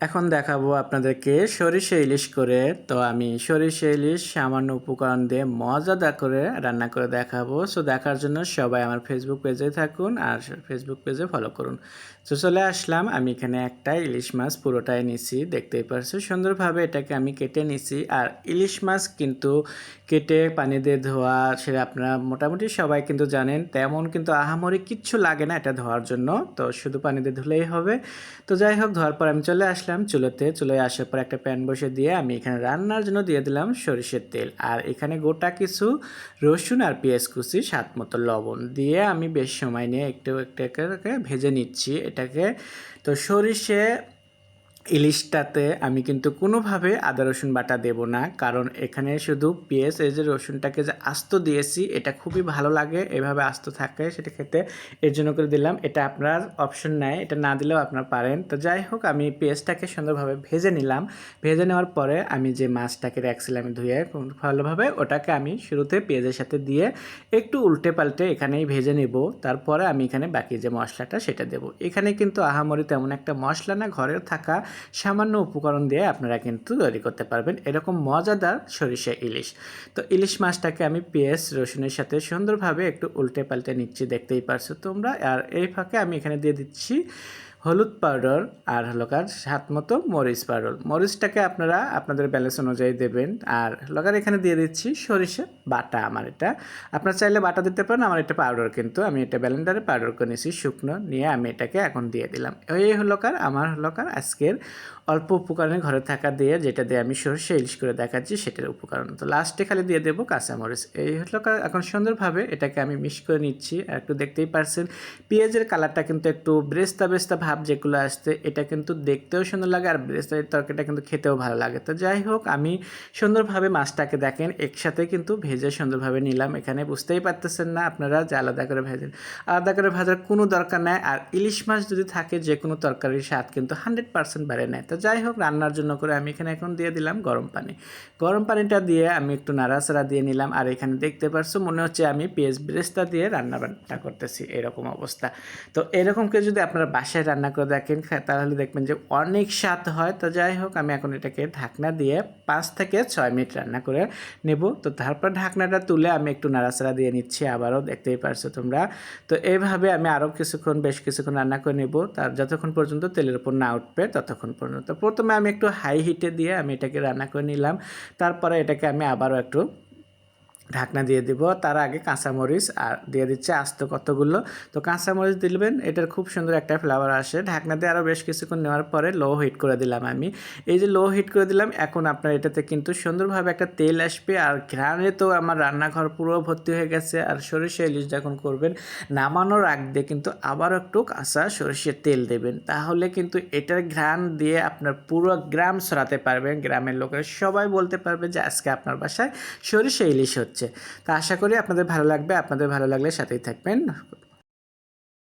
এখন দেখাবো আপনাদেরকে সরিষা ইলিশ করে। তো আমি সরিষা ইলিশ সামান্য উপকরণ দিয়ে মজাদার করে রান্না করে দেখাবো। সো দেখার জন্য সবাই আমার ফেসবুক পেজে থাকুন আর ফেসবুক পেজে ফলো করুন। তো চলে আসলাম। আমি এখানে একটা ইলিশ মাছ পুরোটাই নিছি, দেখতেই পারছ। সুন্দরভাবে এটাকে আমি কেটে নিছি। আর ইলিশ মাছ কিন্তু কেটে পানি দিয়ে ধোয়া, সেটা আপনারা মোটামুটি সবাই কিন্তু জানেন। তেমন কিন্তু আহামরি কিচ্ছু লাগে না এটা ধোয়ার জন্য। তো শুধু পানি দিয়ে ধুলেই হবে। তো যাই হোক, ধোয়ার পর আমি চলে আসলাম। চুলোতে। চুলো আসার পর একটা প্যান বসে দিয়ে আমি এখানে রান্নার জন্য দিয়ে দিলাম সরিষের তেল। আর এখানে গোটা কিছু রসুন আর পেঁয়াজ কুচি, স্বাদ মতো লবণ দিয়ে আমি বেশ সময় নিয়ে একটু একটু ভেজে নিচ্ছি এটাকে। তো সরিষে ইলিশটাতে আমি কিন্তু কোনোভাবে আদা, রসুন বাটা দেব না। কারণ এখানে শুধু পেঁয়াজ, এই যে রসুনটাকে যে আস্ত দিয়েছি, এটা খুবই ভালো লাগে, এভাবে আস্ত থাকে সেটা খেতে। এর জন্য করে দিলাম, এটা আপনার অপশন নেয় এটা না দিলেও আপনার পারেন। তো যাই হোক, আমি পেঁয়াজটাকে সুন্দরভাবে ভেজে নিলাম। ভেজে নেওয়ার পরে আমি যে মাছটাকে রাখছিলাম ধুয়ে, ভালোভাবে ওটাকে আমি শুরুতে পেঁয়াজের সাথে দিয়ে একটু উল্টে পাল্টে এখানেই ভেজে নেব। তারপরে আমি এখানে বাকি যে মশলাটা, সেটা দেব। এখানে কিন্তু আহামরি তেমন একটা মশলা না ঘরের থাকা সামান্য উপকরণ দিয়ে আপনারা কিন্তু তৈরি করতে পারবেন এরকম মজাদার সরিষা ইলিশ। তো ইলিশ মাছটাকে আমি পেঁয়াজ, রসুনের সাথে সুন্দরভাবে একটু উল্টে পাল্টে নিচ্ছি, দেখতেই পারছ তোমরা। আর এই ফাঁকে আমি এখানে দিয়ে দিচ্ছি হলুদ পাউডার আর হলো কার সাত মতো মরিচ পাউডার। মরিচটাকে আপনারা আপনাদের ব্যালেন্স অনুযায়ী দেবেন। আর লগার এখানে দিয়ে দিচ্ছি সরিষা বাটা আমার এটা। আপনারা চাইলে বাটা দিতে পারেন, আমার এটা পাউডার কিন্তু। আমি এটা ব্যালেন্ডারে পাউডার করে নিয়েছি, শুকনো। নিয়ে আমি এটাকে এখন দিয়ে দিলাম। এই হলো কার, আমার হলো কার আজকের অল্প উপকরণে ঘরে থাকা দিয়ে যেটা দিয়ে আমি সরষে ইলিশ করে দেখাচ্ছি, সেটার উপকরণ। তো লাস্টে খালি দিয়ে দেবো কাঁচামরিচ এই হলো এখন সুন্দরভাবে এটাকে আমি মিক্স করে নিচ্ছি। আর একটু দেখতেই পারছেন, পেঁয়াজের কালারটা কিন্তু একটু ব্রেস্তা ব্রেস্তা ভাব যেগুলো আসছে, এটা কিন্তু দেখতেও সুন্দর লাগে আর ব্রেস্তার তরকারিটা কিন্তু খেতেও ভালো লাগে। তো যাই হোক, আমি সুন্দরভাবে মাছটাকে দেখেন, একসাথে কিন্তু ভেজে সুন্দরভাবে নিলাম। এখানে বুঝতেই পারতেছেন না আপনারা যে আলাদা করে ভেজেন আলাদা করে ভাজার কোনো দরকার নেই। আর ইলিশ মাছ যদি থাকে, যে কোনো তরকারির স্বাদ কিন্তু হান্ড্রেড পার্সেন্ট বাড়ে নেয়। তো যাই হোক, রান্নার জন্য করে আমি এখানে এখন দিয়ে দিলাম গরম পানি। গরম পানিটা দিয়ে আমি একটু নাড়াচাড়া দিয়ে নিলাম। আর এখানে দেখতে পারছ, মনে হচ্ছে আমি পেঁয়াজ ব্রেস্তা দিয়ে রান্না বান্না করতেছি। এরকম অবস্থা। তো এরকম করে যদি আপনারা বাসায় রান্না করে দেখেন তাহলে দেখবেন যে অনেক স্বাদ হয়। তো যাই হোক, আমি এখন এটাকে ঢাকনা দিয়ে পাঁচ থেকে ছয় মিনিট রান্না করে নেব। তো তারপর ঢাকনাটা তুলে আমি একটু নাড়াচাড়া দিয়ে নিচ্ছি, আবারও দেখতেই পারছ তোমরা। তো এইভাবে আমি আরও কিছুক্ষণ, বেশ কিছুক্ষণ রান্না করে নেব। তার যতক্ষণ পর্যন্ত তেলের উপর না উঠবে, ততক্ষণ পর্যন্ত। প্রথমে আমি একটু হাই হিটে দিয়ে আমি এটাকে রান্না করে নিলাম। তারপরে এটাকে আমি আবারও একটু ঢাকনা দিয়ে দিব, তার আগে কাঁচামরিচ আর দিয়ে দিচ্ছে আস্ত কতগুলো। তো কাঁচামরিচ দিলবেন, এটার খুব সুন্দর একটা ফ্লেভার আসে। ঢাকনা দিয়ে আরও বেশ কিছুক্ষণ নেওয়ার পরে লো হিট করে দিলাম আমি। এই যে লো হিট করে দিলাম, এখন আপনার এটাতে কিন্তু সুন্দরভাবে একটা তেল আসবে আর ঘ্রাণে তো আমার রান্নাঘর পুরো ভর্তি হয়ে গেছে। আর সরিষা ইলিশ যখন করবেন, নামানোর আগ দিয়ে কিন্তু আবার একটু কাঁচা সরিষার তেল দেবেন। তাহলে কিন্তু এটার ঘ্রাণ দিয়ে আপনার পুরো গ্রাম ছড়াতে পারবেন। গ্রামের লোকেরা সবাই বলতে পারবে যে আজকে আপনার বাসায় সরিষা ইলিশ হচ্ছে। তা আশা করি আপনাদের ভালো লাগবে আপনাদের ভালো লাগলে সাথেই থাকবেন।